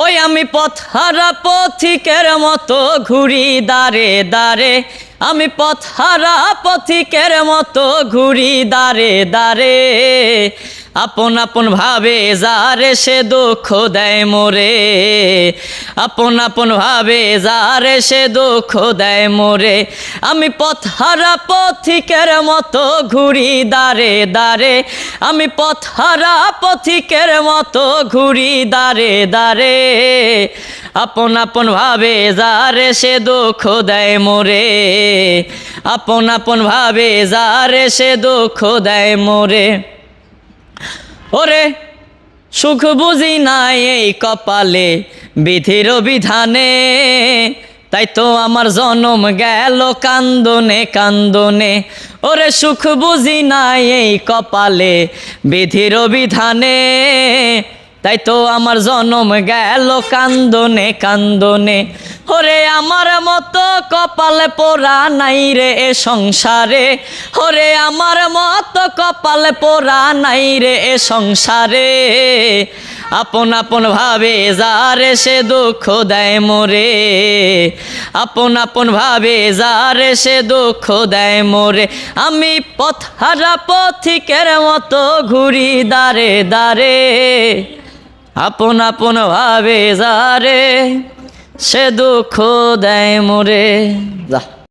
ওই আমি পথ হারা পথিকের মতো ঘুরি দাঁড়ে দাঁড়ে আমি পথ হারা পথিকের মতো ঘুরি দাঁড়ে দাঁড়ে আপন আপন ভাবে যারে সে দুঃখ দেয় মোরে। আপন আপন ভাবে যারে সে দুঃখ দেয় মোরে। আমি পথ হারা পথিকের মতো ঘুরি দাঁড়ে দাঁড়ে আমি পথ হারা পথিকের মতো ঘুরি দাঁড়ে দাঁড়ে আপন আপন ভাবে যারে সে দুঃখ দেয় মোরে। আপন আপন ভাবে যারে সে দুঃখ দেয় মোরে। ওরে, সুখ বুঝি নাই এই কপালে, বিধির বিধানে। তাই তো আমার জনম গেল কান্দনে কান্দনে। ওরে, সুখ বুঝি নাই এই কপালে, বিধির বিধানে। তাই তো আমার জনম গেল কান্দনে কান্দনে। ওরে আমার মতো কপালে পোড়া নাই রে এ সংসারে। ওরে আমার মতো কপালে পোড়া নাই রে এ সংসারে। আপন আপন ভাবে যারে সে দুঃখ দেয় মোরে। আপন আপন ভাবে যারে সে দুঃখ দেয় মোরে। আমি পথ হারা পথিকের মতো ঘুরি দাঁড়ে দাঁড়ে আপন আপন ভাবে যারে সে দুঃখ দেয় মোরে। যা।